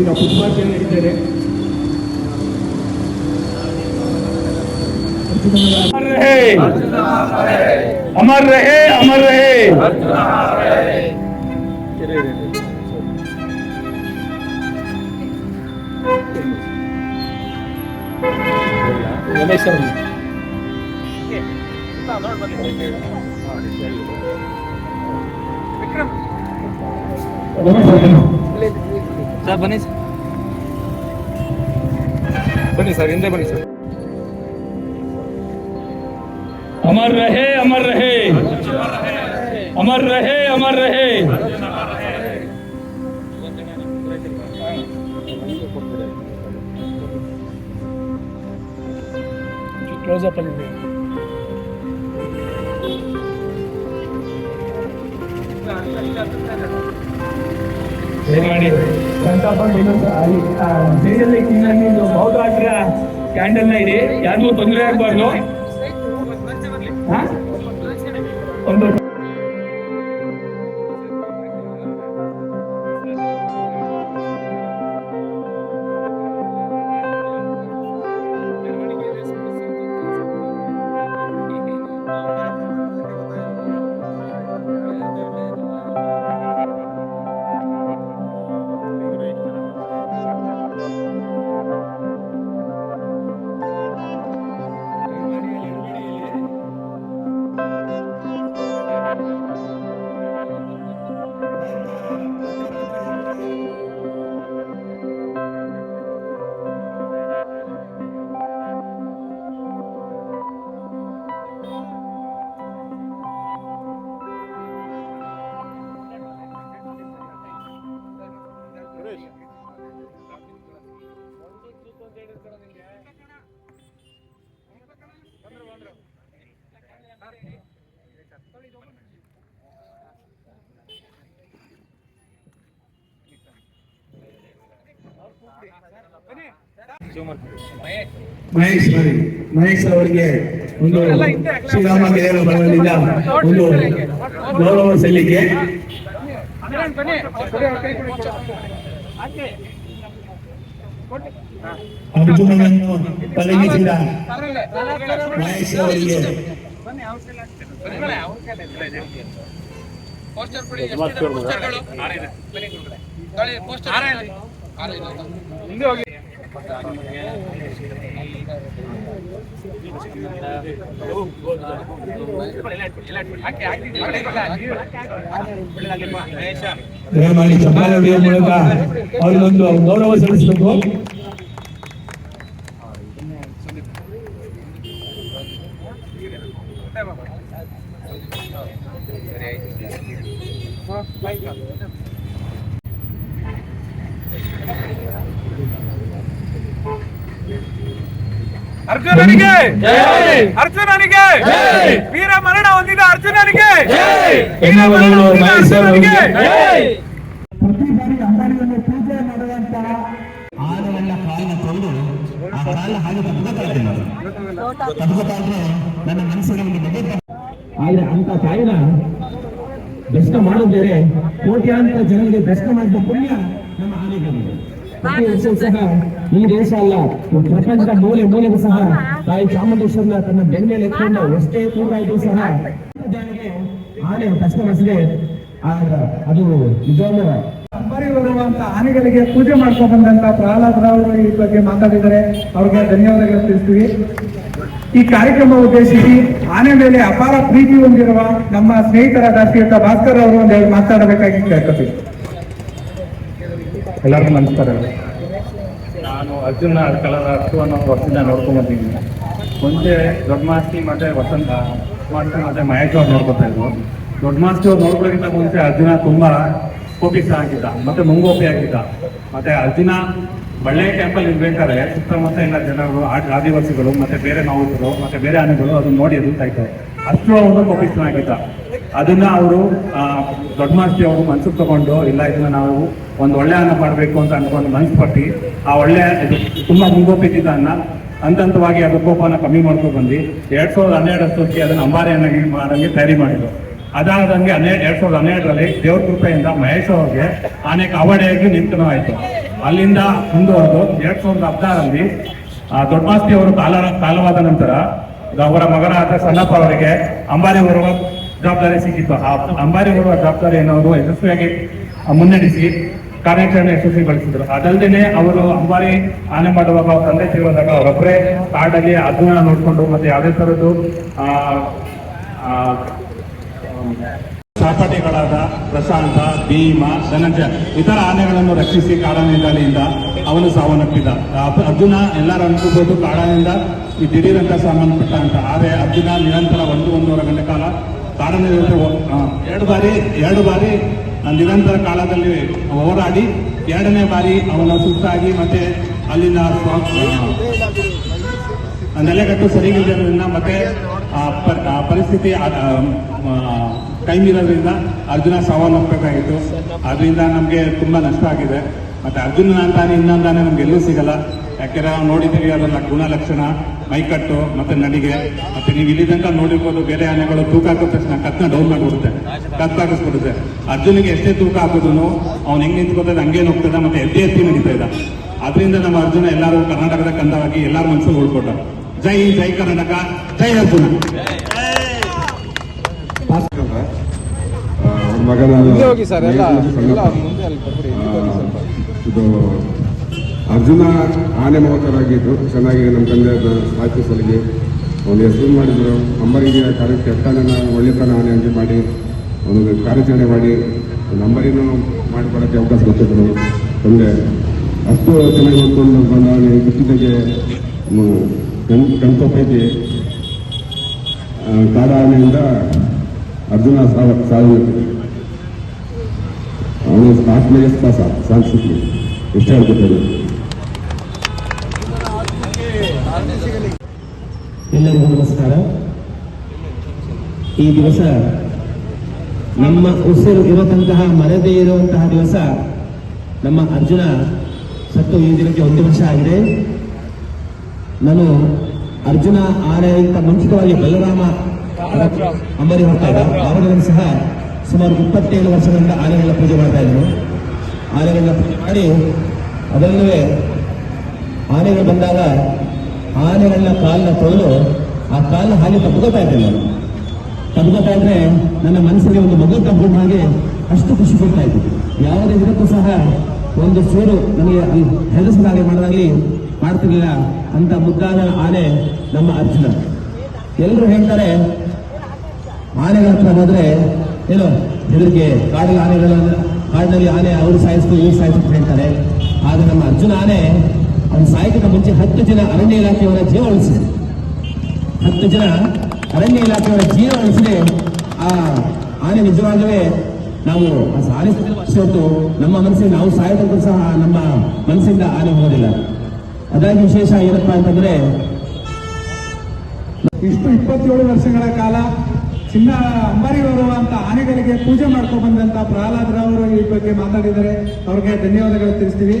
ಈಗ ಪುಷ್ಪಾರ್ಚನೆ ನಡೀತಾರೆ अमर रहे अमर रहे अमर रहे ಸರ್ ಬನ್ನಿ ಸರ್ ಬನ್ನಿ ಸರ್ ಹಿಂದೆ ಬನ್ನಿ ಸರ್ अमर रहे अमर रहे अमर रहे अमर रहे ಕ್ಲೋಸ್ ಅಪ್ ಅಲ್ಲಿ ಮಾಡಿ. ಸಂತಾಪ ಜೈಲಲ್ಲಿ ನೀವು ಬೌದ್ಧ ಹತ್ರ ಕ್ಯಾಂಡಲ್ನ ಇಡಿ. ಯಾರಿಗೂ ತೊಂದರೆ ಆಗಬಾರ್ದು. ಹಾ? ಒಂದು ಮಹೇಶ್ ಮಹೇಶ್ ಅವರಿಗೆ ಒಂದು ಶ್ರೀರಾಮ ದೇವರ ಬಲದಿಂದ ಒಂದು ಗೌರವ ಸಲ್ಲಿಕೆ. ಅರ್ಜುನನನ್ನು ಪಳಗಿಸಿದ ಮಹೇಶ್ ಅವರಿಗೆ ದಯಮಾಡಿ ಚಪ್ಪಾಳೆ ಹೊಡೆಯುವ ಮೂಲಕ ಅವರಿಗೊಂದು ಗೌರವ ಸಲ್ಲಿಸಬೇಕು ಸರಿ ಜೈ! ಅರ್ಜುನನಿಗೆ! ಅರ್ಜುನನಿಗೆ! ವೀರ ಮರಣ ಹೊಂದಿದ ಅರ್ಜುನನಿಗೆ! ವೀರ ಮರಣ ಹೊಂದಿದ ಅರ್ಜುನನಿಗೆ! ಪ್ರತಿ ಬಾರಿ ಅಂಬಾರಿಯನ್ನು ಪೂಜೆ ಮಾಡುವಂತ ಆನೆಯನ್ನ ಕಾಲಿನ ತೊಳೆದು ಆ ಕಾಲ ಹಾಗೆ ಇದ್ದೀನಿ. ನಾನು ತಪ್ಕೋತಾ ಇದ್ರೆ ನನ್ನ ಮನಸ್ಸಿಗೆ ಒಂದು ಬಗ್ಗೆ ಆದ್ರೆ ಅಂತ ತಾಯಿನ ದರ್ಶನ ಮಾಡೋದೇರೆ ಕೋಟ್ಯಾಂತರ ಜನರಿಗೆ ದರ್ಶನ ಮಾಡಿದ ಪುಣ್ಯ ನಮ್ಮ ಸಹ ಈ ದೇಶ ಅಲ್ಲ? ಪ್ರಪಂಚದ ಮೂಲೆ ಮೂಲೆಗೂ ಸಹ ತಾಯಿ ಚಾಮುಂಡೇಶ್ವರನ ತನ್ನ ಬೆನ್ನೆಲೆ ಎತ್ಕೊಂಡು ಎಷ್ಟೇ ತೂಕ ಇದ್ರೂ ಸಹ ಆನೆ ಕಷ್ಟ ಬಸದೆ ಅದು ನಿಜವಾದ ಬರಿ ಬರುವಂತ ಆನೆಗಳಿಗೆ ಪೂಜೆ ಮಾಡ್ತಾ ಬಂದಂತ ಪ್ರಹ್ಲಾದ್ ರಾವ್ ಈ ಬಗ್ಗೆ ಮಾತಾಡಿದರೆ ಅವ್ರಿಗೆ ಧನ್ಯವಾದಗಳು ತಿಳಿಸ್ತೀವಿ. ಈ ಕಾರ್ಯಕ್ರಮ ಉದ್ದೇಶಿಸಿ ಆನೆ ಮೇಲೆ ಅಪಾರ ಪ್ರೀತಿ ಹೊಂದಿರುವ ನಮ್ಮ ಸ್ನೇಹಿತರಾದ ಶ್ರೀಯುತ ಭಾಸ್ಕರ್ ಅವರು ಒಂದು ಎರಡು ಮಾತಾಡಬೇಕಾಗಿ ಕೇಳ್ಕೊತೀವಿ. ಎಲ್ಲರಿಗೂ ನಮಸ್ಕಾರ ನಾನು ಅರ್ಜುನ ಕಲರ ಅರ್ಥವನ್ನು ವರ್ಷದಿಂದ ನೋಡ್ಕೊಂಬಂದಿದ್ದೀನಿ ಮುಂಚೆ ದೊಡ್ಡಮಾಸ್ತಿ ಮತ್ತೆ ವಸಂತ ಮಾಸ್ತಿ ಮತ್ತೆ ಮಹೇಶ್ ಅವ್ರು ನೋಡ್ಕೊತಾ ಇದ್ರು. ದೊಡ್ಡ ಮಾಸ್ತಿ ಅವ್ರು ನೋಡ್ಕೊಳ್ಳೋಕ್ಕಿಂತ ಮುಂಚೆ ಅರ್ಜುನ ತುಂಬಾ ಕೋಪಿಸ್ ಆಗಿದ್ದ, ಮತ್ತೆ ಮುಂಗೋಪಿ ಆಗಿದ್ದ. ಮತ್ತೆ ಅರ್ಜುನ ಬಳ್ಳೆ ಕ್ಯಾಂಪಲ್ಲಿ ಇರ್ಬೇಕಾದ್ರೆ ಸುತ್ತಮುತ್ತ ಎಲ್ಲ ಜನರು ಆದಿವಾಸಿಗಳು, ಮತ್ತೆ ಬೇರೆ ನಾವು ಮತ್ತೆ ಬೇರೆ ಆನೆಗಳು ಅದನ್ನ ನೋಡಿ ಅದು ಇದ್ದಾರೆ ಅಷ್ಟು ಅವನು ಆಗಿದ್ದ ಅದನ್ನ ಅವರು ದೊಡ್ಡ ಮಾಸ್ತಿ ಅವರು ಮನ್ಸಿಗೆ ತಗೊಂಡು, ಇಲ್ಲ, ಇದನ್ನ ನಾವು ಒಂದು ಒಳ್ಳೆ ಅನ್ನ ಮಾಡಬೇಕು ಅಂತ ಅನ್ಕೊಂಡು ಮನ್ಸು ಪಟ್ಟು ಆ ಒಳ್ಳೆ ಇದು ತುಂಬಾ ಮುಂಗೋಪಿದ್ದ ಅನ್ನ ಹಂತ ಹಂತವಾಗಿ ಅದ್ರ ಕೋಪನ ಕಮ್ಮಿ ಮಾಡ್ಕೊಂಡು ಬಂದು ಎರಡ್ ಸಾವಿರದ ಹನ್ನೆರಡು ಅಷ್ಟೊತ್ತಿಗೆ ಅದನ್ನ ಅಂಬಾರಿಯನ್ನಾಗಿ ಮಾಡಂಗೆ ತಯಾರಿ ಮಾಡಿದ್ರು. ಅದಾದಂಗೆ ಹನ್ನೆರಡು ಎರಡ್ ಸಾವಿರದ ಹನ್ನೆರಡರಲ್ಲಿ ದೇವ್ರ ಕೃಪೆಯಿಂದ ಮಹೇಶ್ ಅವ್ರಿಗೆ ಅನೇಕ ಅವಡೆಯಾಗಿ ಆಯ್ತು ಅಲ್ಲಿಂದ ಮುಂದುವರೆದು ಎರಡ್ ಸಾವಿರದ ಹದಿನಾರರಲ್ಲಿ ದೊಡ್ಡಮಾಸ್ತಿ ಅವರು ಕಾಲ ಕಾಲವಾದ ನಂತರ ಅವರ ಮಗನಾದ ಸಣ್ಣಪ್ಪ ಅವರಿಗೆ ಅಂಬಾರಿ ಹೊರುವ ಜವಾಬ್ದಾರಿ ಸಿಕ್ಕಿತ್ತು. ಆ ಅಂಬಾರಿ ಹೊರುವ ಜವಾಬ್ದಾರಿಯನ್ನು ಅವರು ಯಶಸ್ವಿಯಾಗಿ ಮುನ್ನಡೆಸಿ ಕಾರ್ಯಾಚರಣೆ ಯಶಸ್ವಿಗೊಳಿಸಿದ್ರು ಅದಲ್ಲದೆ ಅವರು ಅಂಬಾರಿ ಆನೆ ಮಾಡುವಾಗ ಅವ್ರ ತಂದೆ ಸೇರಿದಾಗ ಅವರೊಬ್ಬರೇ ಕಾಡಲ್ಲಿ ಅದನ್ನ ನೋಡಿಕೊಂಡು ಮತ್ತೆ ಯಾವುದೇ ತರದ್ದು ಸಹಪಾಠಿಗಳಾದ ಪ್ರಶಾಂತ, ಭೀಮ, ಧನಂಜಯ ಇತರ ಆನೆಗಳನ್ನು ರಕ್ಷಿಸಿ ಕಾಡಾನೆದಾಳಿಯಿಂದ ಅವನು ಸಾವನ್ನಪ್ಪಿದ. ಅರ್ಜುನ ಎಲ್ಲರೂ ಅನ್ಕೋಬಹುದು ಕಾಡಾನೆಯಿಂದ ಈ ದಿಢೀರಂತ ಸಂಬಂಧಪಟ್ಟ ಅಂತ. ಆದರೆ ಅರ್ಜುನ ನಿರಂತರ ಒಂದು ಒಂದೂವರೆ ಗಂಟೆ ಕಾಲ ಕಾಡಾನೆ ಎರಡು ಬಾರಿ ಎರಡು ಬಾರಿ ನಿರಂತರ ಕಾಲದಲ್ಲಿ ಹೋರಾಡಿ, ಎರಡನೇ ಬಾರಿ ಅವನ ಸುಸ್ತಾಗಿ ಮತ್ತೆ ಅಲ್ಲಿನ ನೆಲೆಗಟ್ಟು ಸರಿಗಿಲ್ಲದ್ರಿಂದ ಮತ್ತೆ ಪರಿಸ್ಥಿತಿ ಕೈ ಮೀರೋದ್ರಿಂದ ಅರ್ಜುನ ಸಾವನ್ನಪ್ಪಬೇಕಾಗಿತ್ತು ಅದರಿಂದ ನಮಗೆ ತುಂಬಾ ನಷ್ಟ ಆಗಿದೆ. ಮತ್ತೆ ಅರ್ಜುನ ಅಂತಾನೆ ಇನ್ನೊಂದಾನೆ ನಮ್ಗೆ ಎಲ್ಲೂ ಸಿಗಲ್ಲ. ಯಾಕೆಂದ್ರೆ ನಾವು ನೋಡಿದ್ದೀವಿ ಅದನ್ನ ಗುಣಲಕ್ಷಣ ಮೈಕಟ್ಟು ಮತ್ತೆ ನಡಿಗೆ. ಮತ್ತೆ ನೀವು ಇಲ್ಲಿ ನೋಡಿರ್ಬೋದು ಬೇರೆ ಆನೆಗಳು ತೂಕ ಹಾಕಿದ ತಕ್ಷಣ ಕತ್ನ ಡೌನ್ ಮಾಡಿಬಿಡುತ್ತೆ. ಕತ್ ಹಾಕಿಸ್ಬಿಡುತ್ತೆ. ಅರ್ಜುನಿಗೆ ಎಷ್ಟೇ ತೂಕ ಹಾಕಿದ್ರು ಅವ್ನು ಹೆಂಗೆ ನಿಂತ್ಕೋತದೆ ಹಂಗೇನು ಹೋಗ್ತದೆ ಮತ್ತೆ ಎದ್ದೆ ಎತ್ತಿ ನಡೀತಾ ಇದ್ದ ಅದರಿಂದ ನಮ್ಮ ಅರ್ಜುನ ಎಲ್ಲರೂ ಕರ್ನಾಟಕದ ಕಂದವಾಗಿ ಎಲ್ಲರ ಮನಸ್ಸು ಉಳ್ಕೊಂಡ ಜೈ ಜೈ ಕರ್ನಾಟಕ, ಜೈ ಅರ್ಜುನ ಅವ್ರ ಮಗನ ಹೋಗಿ ಸರ್ ಎಲ್ಲ ಎಲ್ಲ ಮುಂದೆ ಅಲ್ಲಿ ಬರ್ಬಿಡಿ ಹಿಂದೆ ಹೋಗಿ ಸ್ವಲ್ಪ. ಇದು ಅರ್ಜುನ ಆನೆ ಮಹೋತ್ಸವರಾಗಿದ್ದು ಚೆನ್ನಾಗಿ ನಮ್ಮ ತಂದೆ ಸಾಹಿತ್ಯ ಸಲಿಗೆ. ಒಂದು ಹೆಸರು ಮಾಡಿದ್ರು. ಅಂಬರಿಗೆ ಕಾರ್ಯ ಕೆಟ್ಟನ ಒಳ್ಳೆತನ ಆನೆ ಅಂತ ಮಾಡಿ ಒಂದು ಕಾರ್ಯಾಚರಣೆ ಮಾಡಿ. ಒಂದು ಅಂಬರಿನೂ ಮಾಡಿಕೊಡೋಕ್ಕೆ ಅವಕಾಶ ಕೊಟ್ಟಿದ್ರು. ತಂದೆ ಅಷ್ಟು ಚೆನ್ನಾಗಿ ನೋಡ್ಕೊಂಡು ಬಂದ ಆನೆ ಇತ್ತೀಚೆಗೆ ಕಣ್ ಕಣ್ತಪ್ಪೈತಿ ಕಾಡ ಆನೆಯಿಂದ ಅರ್ಜುನ ಸಾವ ಸಾವು. ಅವನು ಆತ್ಮೀಯಸ್ಥ ಸಾಧಿಸಿದ್ವಿ ಎಷ್ಟು ಹೇಳ್ಕೊತಾರೆ ಎಲ್ಲರಿಗೂ ನಮಸ್ಕಾರ. ಈ ದಿವಸ ನಮ್ಮ ಉಸಿರು ಇರತಂತಹ ಮರದೇ ಇರುವಂತಹ ದಿವಸ ನಮ್ಮ ಅರ್ಜುನ ಸತ್ತು ಈ ದಿನಕ್ಕೆ ಒಂದು ವರ್ಷ ಆಗಿದೆ. ನಾನು ಅರ್ಜುನ ಆನೆಗಿಂತ ಮುಂಚಿತವಾಗಿ ಬಲರಾಮ ಅಂಬರಿ ಹೋಗ್ತಾ ಇದ್ದ. ಸಹ ಸುಮಾರು ಇಪ್ಪತ್ತೇಳು ವರ್ಷಗಳಿಂದ ಆನೆಗಳ ಪೂಜೆ ಮಾಡ್ತಾ ಇದ್ರು ಆನೆಗಳನ್ನ ಪೂಜೆ ಮಾಡಿ ಅದರಲ್ಲೂ ಆನೆಗಳು ಬಂದಾಗ ಆನೆಗಳನ್ನ ಕಾಲನ್ನ ತೊಳೆದು ಆ ಕಾಲನ್ನ ಹಾಗೆ ತಪ್ಕೋತಾ ಇದ್ದೆ ನಾನು ತಪ್ಕೋತಾ ಇದ್ರೆ ನನ್ನ ಮನಸ್ಸಿಗೆ ಒಂದು ಮಗು ತಪ್ಪಿದ ಹಾಗೆ ಅಷ್ಟು ಖುಷಿ ಕೊಡ್ತಾ ಇತ್ತು. ಯಾವುದೇ ಇದಕ್ಕೂ ಸಹ ಒಂದು ಚೂರು ನನಗೆ ಅಲ್ಲಿ ಹೆದರಿಸಿದ ಹಾಗೆ ಮಾಡೋದಾಗ್ಲಿ ಮಾಡ್ತಿರ್ಲಿಲ್ಲ ಅಂತ ಮುದ್ದಾದ ಆನೆ ನಮ್ಮ ಅರ್ಜುನ. ಎಲ್ಲರೂ ಹೇಳ್ತಾರೆ, ಆನೆಗಳ ಹತ್ರ ಹೋದ್ರೆ ಏನೋ, ಇದಕ್ಕೆ ಕಾಡಿನ ಆನೆಗಳು ಕಾಡಿನಲ್ಲಿ ಆನೆ ಅವರು ಸಾಯಿಸ್ತು, ಇವ್ರು ಸಾಯಿಸ್ತು ಹೇಳ್ತಾರೆ. ಆದ್ರೆ ನಮ್ಮ ಅರ್ಜುನ ಆನೆ, ಅವನು ಸಾಯಕಿಂತ ಮುಂಚೆ ಹತ್ತು ಜನ ಅರಣ್ಯ ಇಲಾಖೆಯವರ ಜೀವ ಉಳಿಸಿದೆ. ಹತ್ತು ಜನ ಅರಣ್ಯ ಇಲಾಖೆಯವರ ಜೀವ ಉಳಿಸಿದೆ. ಆ ಆನೆ ನಿಜವಾಗಲೇ ನಾವು ಆ ಸಾಯಿಸ್ತು ನಮ್ಮ ಮನಸ್ಸಿಗೆ ನಾವು ಸಾಯೋದಕ್ಕೂ ಸಹ ನಮ್ಮ ಮನಸ್ಸಿಂದ ಆನೆ ಹೋಗೋದಿಲ್ಲ. ಅದಾಗಿ ವಿಶೇಷ ಏನಪ್ಪಾ ಅಂತಂದ್ರೆ, ಇಷ್ಟು ಇಪ್ಪತ್ತೇಳು ವರ್ಷಗಳ ಕಾಲ ಚಿನ್ನ ಅಂಬಾರಿ ಬರುವಂತ ಆನೆಗಳಿಗೆ ಬಂದಂತ ಪ್ರಹ್ಲಾದ್ ರಾವ್ ಅವರು ಈ ಬಗ್ಗೆ ಮಾತಾಡಿದ್ದಾರೆ. ಅವ್ರಿಗೆ ಧನ್ಯವಾದಗಳು ತಿಳಿಸ್ತೀವಿ.